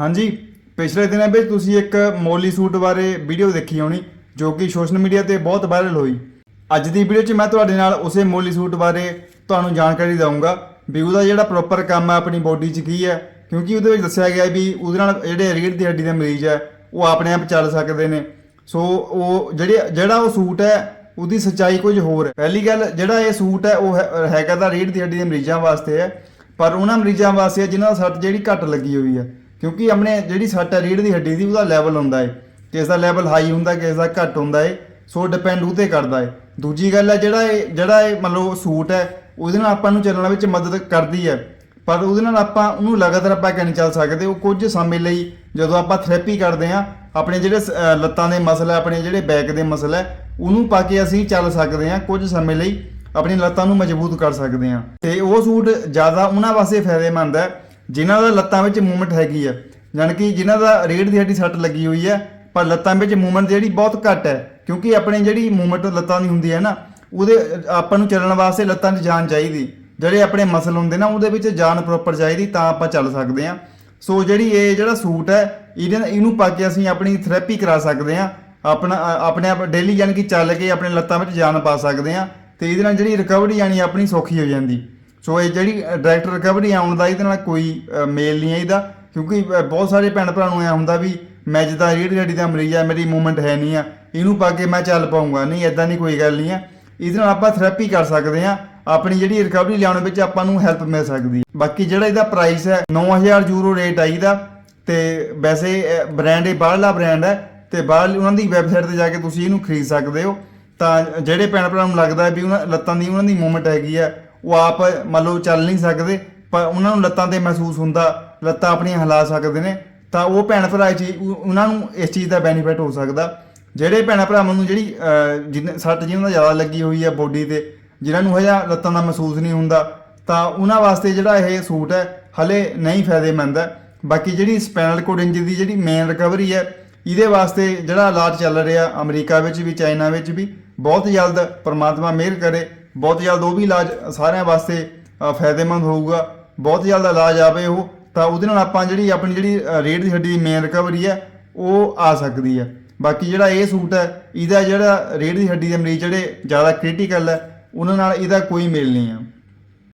ਹਾਂਜੀ, ਪਿਛਲੇ ਦਿਨਾਂ ਵਿੱਚ ਤੁਸੀਂ ਇੱਕ ਮੋਲੀ ਸੂਟ ਬਾਰੇ ਵੀਡੀਓ ਦੇਖੀ ਹੋਣੀ, ਜੋ ਕਿ ਸੋਸ਼ਲ ਮੀਡੀਆ ਤੇ ਬਹੁਤ ਵਾਇਰਲ ਹੋਈ। ਅੱਜ ਦੀ ਵੀਡੀਓ 'ਚ ਮੈਂ ਤੁਹਾਡੇ ਨਾਲ ਉਸੇ ਮੋਲੀ ਸੂਟ ਬਾਰੇ ਤੁਹਾਨੂੰ ਜਾਣਕਾਰੀ ਦਊਂਗਾ, ਵੀ ਉਹਦਾ ਜਿਹੜਾ ਪ੍ਰੋਪਰ ਕੰਮ ਹੈ ਆਪਣੀ ਬੋਡੀ 'ਚ ਕੀ ਹੈ, ਕਿਉਂਕਿ ਉਹਦੇ ਵਿੱਚ ਦੱਸਿਆ ਗਿਆ ਵੀ ਉਹਦੇ ਨਾਲ ਜਿਹੜੇ ਰੀੜ੍ਹ ਦੀ ਹੱਡੀ ਦੇ ਮਰੀਜ਼ ਹੈ, ਉਹ ਆਪਣੇ ਆਪ ਚੱਲ ਸਕਦੇ ਨੇ। ਸੋ ਉਹ ਜਿਹੜੇ, ਜਿਹੜਾ ਉਹ ਸੂਟ ਹੈ, ਉਹਦੀ ਸੱਚਾਈ ਕੁਝ ਹੋਰ ਹੈ। ਪਹਿਲੀ ਗੱਲ, ਜਿਹੜਾ ਇਹ ਸੂਟ ਹੈ, ਉਹ ਹੈ- ਹੈਗਾ ਤਾਂ ਰੀੜ੍ਹ ਦੀ ਹੱਡੀ ਦੇ ਮਰੀਜ਼ਾਂ ਵਾਸਤੇ ਹੈ, ਪਰ ਉਹਨਾਂ ਮਰੀਜ਼ਾਂ ਵਾਸਤੇ ਹੈ ਜਿਨ੍ਹਾਂ ਦਾ ਸੱਟ ਜਿਹੜੀ ਘੱਟ ਲੱਗੀ ਹੋਈ ਹੈ ਕਿਉਂਕਿ ਆਪਣੇ ਜਿਹੜੀ ਸੱਟ ਹੈ ਰੀੜ ਦੀ ਹੱਡੀ ਦੀ, ਉਹਦਾ ਲੈਵਲ ਹੁੰਦਾ ਹੈ ਕਿਸ ਦਾ ਲੈਵਲ ਹਾਈ ਹੁੰਦਾ ਕਿਸ ਦਾ ਘੱਟ ਹੁੰਦਾ ਹੈ ਸੋ ਡਿਪੈਂਡ ਉਹਤੇ ਕਰਦਾ ਹੈ ਦੂਜੀ ਗੱਲ ਹੈ, ਜਿਹੜਾ ਇਹ ਜਿਹੜਾ ਇਹ ਮੰਨ ਲਓ ਸੂਟ ਹੈ, ਉਹਦੇ ਨਾਲ ਆਪਾਂ ਨੂੰ ਚੱਲਣ ਵਿੱਚ ਮਦਦ ਕਰਦੀ ਹੈ। ਪਰ ਉਹਦੇ ਨਾਲ ਆਪਾਂ, ਉਹਨੂੰ ਲਗਾਤਾਰ ਆਪਾਂ ਕਿਉਂ ਨਹੀਂ ਚੱਲ ਸਕਦੇ, ਉਹ ਕੁਝ ਸਮੇਂ ਲਈ ਜਦੋਂ ਆਪਾਂ ਥੈਰੇਪੀ ਕਰਦੇ ਆ ਆਪਣੇ ਜਿਹੜੇ ਸ- ਲੱਤਾਂ ਦੇ ਮਸਲ ਹੈ, ਆਪਣੇ ਜਿਹੜੇ ਬੈਕ ਦੇ ਮਸਲ ਹੈ, ਉਹਨੂੰ ਪਾ ਕੇ ਅਸੀਂ ਚੱਲ ਸਕਦੇ ਆ ਕੁਝ ਸਮੇਂ ਲਈ ਆਪਣੀ ਲੱਤਾਂ ਨੂੰ ਮਜ਼ਬੂਤ ਕਰ ਸਕਦੇ ਆ ਤੇ ਉਹ ਸੂਟ ਜ਼ਿਆਦਾ ਉਹਨਾਂ ਵਾਸਤੇ ਫਾਇਦੇਮੰਦ ਹੈ ਜਿਨ੍ਹਾਂ ਦਾ ਲੱਤਾਂ ਵਿੱਚ ਮੂਵਮੈਂਟ ਹੈਗੀ ਹੈ ਜਾਣੀ ਕਿ ਜਿਨ੍ਹਾਂ ਦਾ ਰੀੜ ਦੀ ਹੱਡੀ ਸੱਟ ਲੱਗੀ ਹੋਈ ਹੈ ਪਰ ਲੱਤਾਂ ਵਿੱਚ ਮੂਵਮੈਂਟ ਜਿਹੜੀ ਬਹੁਤ ਘੱਟ ਹੈ, ਕਿਉਂਕਿ ਆਪਣੀ ਜਿਹੜੀ ਮੂਵਮੈਂਟ ਲੱਤਾਂ ਦੀ ਹੁੰਦੀ ਹੈ ਨਾ, ਉਹਦੇ, ਆਪਾਂ ਨੂੰ ਚੱਲਣ ਵਾਸਤੇ ਲੱਤਾਂ 'ਚ ਜਾਨ ਚਾਹੀਦੀ, ਜਿਹੜੇ ਆਪਣੇ ਮਸਲ ਹੁੰਦੇ ਨਾ, ਉਹਦੇ ਵਿੱਚ ਜਾਨ ਪ੍ਰੋਪਰ ਚਾਹੀਦੀ, ਤਾਂ ਆਪਾਂ ਚੱਲ ਸਕਦੇ ਹਾਂ। ਸੋ ਜਿਹੜੀ ਇਹ ਜਿਹੜਾ ਸੂਟ ਹੈ, ਇਹਦੇ, ਇਹਨੂੰ ਪਾ ਕੇ ਅਸੀਂ ਆਪਣੀ ਥੈਰੇਪੀ ਕਰਾ ਸਕਦੇ ਹਾਂ, ਆਪਣਾ ਆਪਣੇ ਆਪ ਡੇਲੀ ਯਾਨੀ ਕਿ ਚੱਲ ਕੇ ਆਪਣੇ ਲੱਤਾਂ ਵਿੱਚ ਜਾਨ ਪਾ ਸਕਦੇ ਹਾਂ, ਤੇ ਇਹਦੇ ਨਾਲ ਜਿਹੜੀ ਰਿਕਵਰੀ ਯਾਨੀ ਆਪਣੀ ਸੌਖੀ ਹੋ ਜਾਂਦੀ। ਸੋ ਇਹ ਜਿਹੜੀ ਡਾਇਰੈਕਟ ਰਿਕਵਰੀ ਆਉਣ ਦਾ ਇਹਦੇ ਨਾਲ ਕੋਈ ਮੇਲ ਨਹੀਂ ਹੈ ਇਹਦਾ। ਕਿਉਂਕਿ ਬਹੁਤ ਸਾਰੇ ਭੈਣ ਭਰਾ ਨੂੰ ਐ ਹੁੰਦਾ ਵੀ ਮੈਂ ਜਿੱਦਾਂ ਰੀੜ ਦੀ ਦਾ ਮਰੀਜ਼ ਆ, ਮੇਰੀ ਮੂਵਮੈਂਟ ਹੈ ਨਹੀਂ ਆ। ਇਹਨੂੰ ਪਾ ਕੇ ਮੈਂ ਚੱਲ ਪਾਉਂਗਾ। ਨਹੀਂ ਐਦਾਂ ਨਹੀਂ ਕੋਈ ਗੱਲ ਨਹੀਂ ਆ। ਇਹਦੇ ਨਾਲ ਆਪਾਂ ਥੈਰੇਪੀ ਕਰ ਸਕਦੇ ਆ। ਆਪਣੀ ਜਿਹੜੀ ਰਿਕਵਰੀ ਲਿਆਉਣ ਵਿੱਚ ਆਪਾਂ ਨੂੰ ਹੈਲਪ ਮਿਲ ਸਕਦੀ ਹੈ ਬਾਕੀ ਜਿਹੜਾ ਇਹਦਾ ਪ੍ਰਾਈਸ ਹੈ 9000 ਯੂਰੋ ਰੇਟ ਆ ਇਹਦਾ। ਤੇ ਵੈਸੇ ਬ੍ਰਾਂਡ ਇਹ ਬਾਹਰਲਾ ਬ੍ਰਾਂਡ ਹੈ। ਤੇ ਬਾਹਰ ਉਹਨਾਂ ਦੀ ਵੈਬਸਾਈਟ ਤੇ ਜਾ ਕੇ ਤੁਸੀਂ ਇਹਨੂੰ ਖਰੀਦ ਸਕਦੇ ਹੋ। ਤਾਂ ਜਿਹੜੇ ਭੈਣ ਭਰਾ ਨੂੰ ਲੱਗਦਾ ਵੀ ਉਹਨਾਂ, ਲੱਤਾਂ ਦੀ ਉਹਨਾਂ ਦੀ ਮੂਵਮੈਂਟ ਹੈਗੀ ਆ ਉਹ ਆਪ ਮੰਨ ਲਓ ਚੱਲ ਨਹੀਂ ਸਕਦੇ ਪਰ ਉਹਨਾਂ ਨੂੰ ਲੱਤਾਂ ਤੇ ਮਹਿਸੂਸ ਹੁੰਦਾ ਲੱਤਾਂ ਆਪਣੀਆਂ ਹਿਲਾ ਸਕਦੇ ਨੇ ਤਾਂ ਉਹ ਭੈਣ ਭਰਾ ਇਹ ਚੀਜ਼ ਉਹਨਾਂ ਨੂੰ ਇਸ ਚੀਜ਼ ਦਾ ਬੈਨੀਫਿਟ ਹੋ ਸਕਦਾ। ਜਿਹੜੇ ਭੈਣ ਭਰਾਵਾਂ ਨੂੰ ਜਿਹੜੀ ਅਹ, ਜਿਹਨੇ ਸੱਟ ਜਿਹਨਾਂ ਦਾ ਜ਼ਿਆਦਾ ਲੱਗੀ ਹੋਈ ਹੈ ਬੋਡੀ ਤੇ ਜਿਨ੍ਹਾਂ ਨੂੰ ਹਜਾ ਲੱਤਾਂ ਦਾ ਮਹਿਸੂਸ ਨਹੀਂ ਹੁੰਦਾ ਤਾਂ ਉਹਨਾਂ ਵਾਸਤੇ ਜਿਹੜਾ ਇਹ ਸੂਟ ਹੈ ਹਲੇ ਨਹੀਂ ਫਾਇਦੇਮੰਦ ਹੈ। ਬਾਕੀ ਜਿਹੜੀ ਸਪਾਈਨਲ ਕੋਡ ਇੰਜਰੀ ਦੀ ਜਿਹੜੀ ਮੇਨ ਰਿਕਵਰੀ ਹੈ ਇਹਦੇ ਵਾਸਤੇ ਜਿਹੜਾ ਇਲਾਜ ਚੱਲ ਰਿਹਾ ਅਮਰੀਕਾ ਵਿੱਚ ਵੀ ਚਾਈਨਾ ਵਿੱਚ ਵੀ ਬਹੁਤ ਜਲਦ ਪਰਮਾਤਮਾ ਮਿਹਰ ਕਰੇ। ਬਹੁਤ ਜਲਦ ਉਹ ਵੀ ਇਲਾਜ ਸਾਰਿਆਂ ਵਾਸਤੇ ਫਾਇਦੇਮੰਦ ਹੋਊਗਾ। ਬਹੁਤ ਜਲਦ ਇਲਾਜ ਆਵੇ ਉਹ ਤਾਂ ਉਹਦੇ ਨਾਲ ਆਪਾਂ ਜਿਹੜੀ ਆਪਣੀ ਜਿਹੜੀ ਅ, ਦੀ ਹੱਡੀ ਦੀ ਮੇਨ ਰਿਕਵਰੀ ਹੈ ਉਹ ਆ ਸਕਦੀ ਹੈ। ਬਾਕੀ ਜਿਹੜਾ ਇਹ ਸੂਟ ਹੈ ਇਹਦਾ ਜਿਹੜਾ ਰੀੜ੍ਹ ਦੀ ਹੱਡੀ ਦੇ ਮਰੀਜ਼ ਜਿਹੜੇ ਜ਼ਿਆਦਾ ਕ੍ਰਿਟੀਕਲ ਹੈ ਉਹਨਾਂ ਨਾਲ ਇਹਦਾ ਕੋਈ ਮੇਲ ਨਹੀਂ ਹੈ।